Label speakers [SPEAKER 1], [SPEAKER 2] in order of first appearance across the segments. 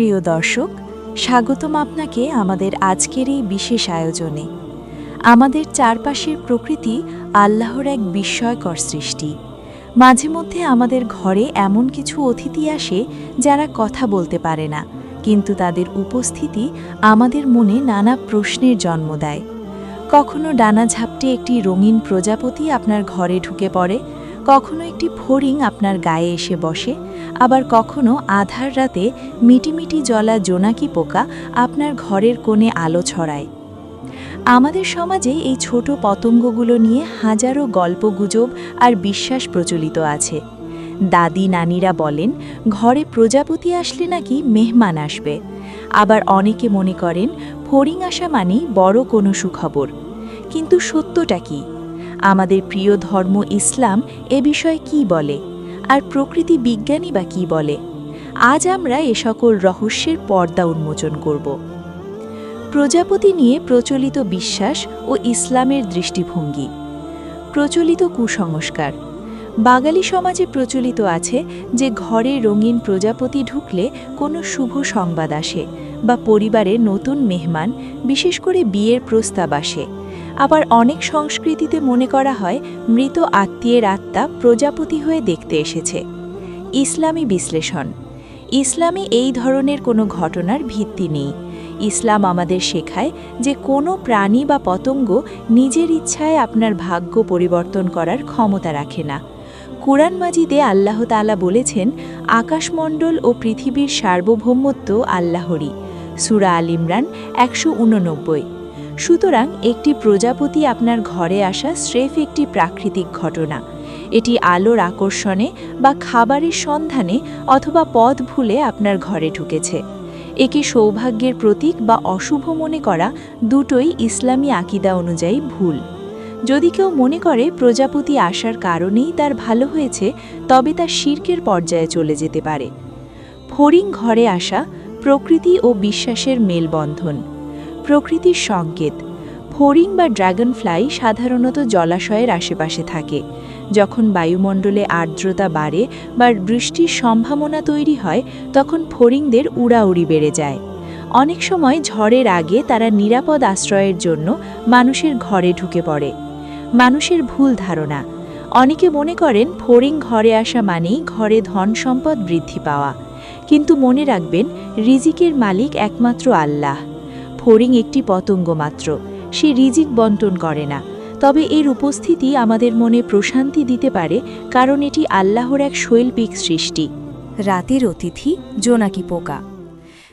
[SPEAKER 1] প্রিয় দর্শক, স্বাগতম আপনাকে আমাদের আজকের এই বিশেষ আয়োজনে। আমাদের চারপাশের প্রকৃতি আল্লাহর এক বিস্ময়কর সৃষ্টি। মাঝে মধ্যে আমাদের ঘরে এমন কিছু অতিথি আসে যারা কথা বলতে পারে না, কিন্তু তাদের উপস্থিতি আমাদের মনে নানা প্রশ্নের জন্ম দেয়। কখনো ডানা ঝাপটে একটি রঙিন প্রজাপতি আপনার ঘরে ঢুকে পড়ে কখনো একটি ফড়িং আপনার গায়ে এসে বসে, আবার কখনো আধার রাতে মিটিমিটি জলা জোনাকি পোকা আপনার ঘরের কোণে আলো ছড়ায়। আমাদের সমাজে এই ছোট পতঙ্গগুলো নিয়ে হাজারো গল্পগুজব আর বিশ্বাস প্রচলিত আছে। দাদি নানিরা বলেন, ঘরে প্রজাপতি আসলে নাকি মেহমান আসবে। আবার অনেকে মনে করেন, ফড়িং আসা মানেই বড় কোনো সুখবর। কিন্তু সত্যটা কি? আমাদের প্রিয় ধর্ম ইসলাম এ বিষয়ে কি বলে? আর প্রকৃতি বিজ্ঞানী বা কি বলে? আজ আমরা এ সকল রহস্যের পর্দা উন্মোচন করব। প্রজাপতি নিয়ে প্রচলিত বিশ্বাস ও ইসলামের দৃষ্টিভঙ্গি। প্রচলিত কুসংস্কার। বাঙালি সমাজে প্রচলিত আছে যে ঘরে রঙিন প্রজাপতি ঢুকলে কোনো শুভ সংবাদ আসে বা পরিবারে নতুন মেহমান, বিশেষ করে বিয়ের প্রস্তাব আসে। আবার অনেক সংস্কৃতিতে মনে করা হয় মৃত আত্মীয়ের আত্মা প্রজাপতি হয়ে দেখতে এসেছে। ইসলামী বিশ্লেষণ। ইসলামে এই ধরনের কোনো ঘটনার ভিত্তি নেই। ইসলাম আমাদের শেখায় যে কোনো প্রাণী বা পতঙ্গ নিজের ইচ্ছায় আপনার ভাগ্য পরিবর্তন করার ক্ষমতা রাখে না। কুরআন মাজিদে আল্লাহ তাআলা বলেছেন, আকাশমণ্ডল ও পৃথিবীর সার্বভৌমত্ব আল্লাহরই। সুরা আল ইমরান একশো উননব্বই। সুতরাং একটি প্রজাপতি আপনার ঘরে আসা স্রেফ একটি প্রাকৃতিক ঘটনা। এটি আলোর আকর্ষণে বা খাবারের সন্ধানে অথবা পথ ভুলে আপনার ঘরে ঢুকেছে। একে সৌভাগ্যের প্রতীক বা অশুভ মনে করা দুটোই ইসলামী আকিদা অনুযায়ী ভুল। যদি কেউ মনে করে প্রজাপতি আসার কারণেই তার ভালো হয়েছে, তবে তা শির্কের পর্যায়ে চলে যেতে পারে। ফড়িং ঘরে আসা প্রকৃতি ও বিশ্বাসের মেলবন্ধন। প্রকৃতির সংকেত। ফড়িং বা ড্রাগন ফ্লাই সাধারণত জলাশয়ের আশেপাশে থাকে। যখন বায়ুমণ্ডলে আর্দ্রতা বাড়ে বা বৃষ্টির সম্ভাবনা তৈরি হয়, তখন ফড়িংদের উড়াউড়ি বেড়ে যায়। অনেক সময় ঝড়ের আগে তারা নিরাপদ আশ্রয়ের জন্য মানুষের ঘরে ঢুকে পড়ে। মানুষের ভুল ধারণা। অনেকে মনে করেন ফড়িং ঘরে আসা মানেই ঘরে ধন সম্পদ বৃদ্ধি পাওয়া। কিন্তু মনে রাখবেন, রিজিকের মালিক একমাত্র আল্লাহ। ফড়িং একটি পতঙ্গ মাত্র। সে রিজিক বন্টন করে না। তবে এর উপস্থিতি আমাদের মনে প্রশান্তি দিতে পারে, কারণ এটি আল্লাহর এক শৈল্পিক সৃষ্টি। রাতের অতিথি, জোনাকি পোকা।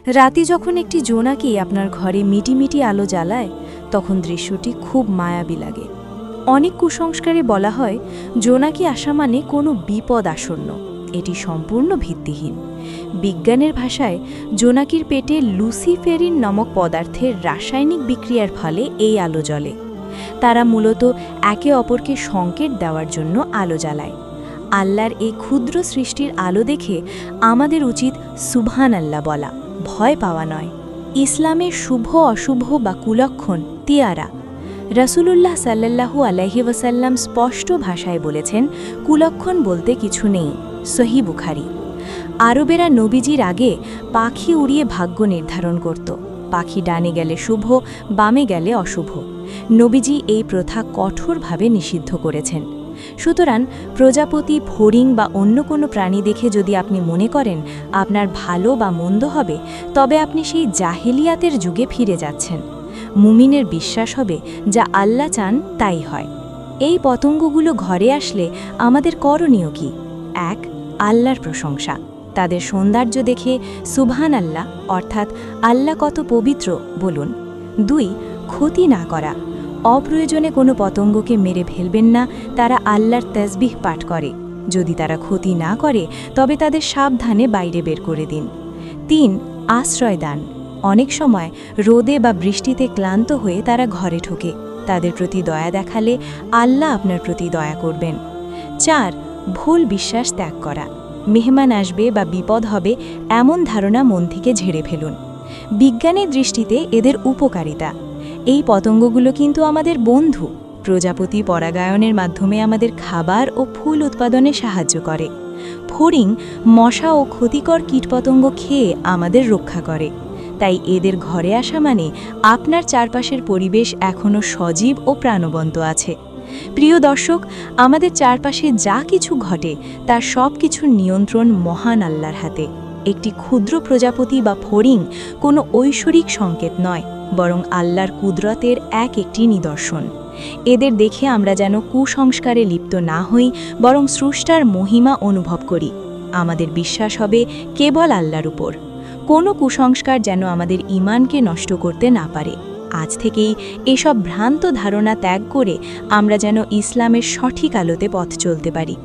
[SPEAKER 1] রাতে যখন একটি জোনাকি আপনার ঘরে মিটিমিটি আলো জ্বালায়, তখন দৃশ্যটি খুব মায়াবী লাগে। অনেক কুসংস্কারে বলা হয়, জোনাকি আসা মানে কোনো বিপদ আসন্ন। এটি সম্পূর্ণ ভিত্তিহীন। বিজ্ঞানের ভাষায় জোনাকির পেটে লুসিফেরিন নামক পদার্থের রাসায়নিক বিক্রিয়ার ফলে এই আলো জ্বলে। তারা মূলত একে অপরকে সংকেত দেওয়ার জন্য আলো জ্বালায়। আল্লাহর এই ক্ষুদ্র সৃষ্টির আলো দেখে আমাদের উচিত সুবহান আল্লাহ বলা, ভয় পাওয়া নয়। ইসলামের শুভ, অশুভ বা কুলক্ষণ তিয়ারা। রাসূলুল্লাহ সাল্লাল্লাহু আলাইহি ওয়াসাল্লাম স্পষ্ট ভাষায় বলেছেন, কুলক্ষণ বলতে কিছু নেই। সহি বুখারি। আরবেরা নবীজির আগে পাখি উড়িয়ে ভাগ্য নির্ধারণ করত। পাখি ডানে গেলে শুভ, বামে গেলে অশুভ। নবীজি এই প্রথা কঠোরভাবে নিষিদ্ধ করেছেন। সুতরাং প্রজাপতি ফড়িং বা অন্য কোনো প্রাণী দেখে যদি আপনি মনে করেন আপনার ভালো বা মন্দ হবে, তবে আপনি সেই জাহেলিয়াতের যুগে ফিরে যাচ্ছেন। মুমিনের বিশ্বাস হবে, যা আল্লাহ চান তাই হয়। এই পতঙ্গগুলো ঘরে আসলে আমাদের করণীয় কি? এক আল্লাহর প্রশংসা। তাদের সৌন্দর্য দেখে সুবহান আল্লাহ অর্থাৎ আল্লাহ কত পবিত্র, বলুন। দুই, ক্ষতি না করা। অপ্রয়োজনে কোনো পতঙ্গকে মেরে ফেলবেন না, তারা আল্লাহর তসবিহ পাঠ করে। যদি তারা ক্ষতি না করে, তবে তাদের সাবধানে বাইরে বের করে দিন। তিন, আশ্রয় দান। অনেক সময় রোদে বা বৃষ্টিতে ক্লান্ত হয়ে তারা ঘরে ঢোকে। তাদের প্রতি দয়া দেখালে আল্লাহ আপনার প্রতি দয়া করবেন। চার ভুল বিশ্বাস ত্যাগ করা। মেহমান আসবে বা বিপদ হবে, এমন ধারণা মন থেকে ঝেড়ে ফেলুন। বিজ্ঞানের দৃষ্টিতে এদের উপকারিতা। এই পতঙ্গগুলো কিন্তু আমাদের বন্ধু। প্রজাপতি পরাগায়নের মাধ্যমে আমাদের খাবার ও ফুল উৎপাদনে সাহায্য করে। ফড়িং মশা ও ক্ষতিকর কীটপতঙ্গ খেয়ে আমাদের রক্ষা করে। তাই এদের ঘরে আসা মানে আপনার চারপাশের পরিবেশ এখনও সজীব ও প্রাণবন্ত আছে। প্রিয় দর্শক, আমাদের চারপাশে যা কিছু ঘটে, তার সব কিছুর নিয়ন্ত্রণ মহান আল্লাহর হাতে। একটি ক্ষুদ্র প্রজাপতি বা ফড়িং কোনো ঐশ্বরিক সংকেত নয়, বরং আল্লাহর কুদরতের এক একটি নিদর্শন। এদের দেখে আমরা যেন কুসংস্কারে লিপ্ত না হই, বরং স্রষ্টার মহিমা অনুভব করি। আমাদের বিশ্বাস হবে কেবল আল্লাহর উপর। কোনো কুসংস্কার যেন আমাদের ইমানকে নষ্ট করতে না পারে। আজ থেকেই এসব ভ্রান্ত ধারণা ত্যাগ করে আমরা যেন ইসলামের সঠিক আলোতে পথ চলতে পারি।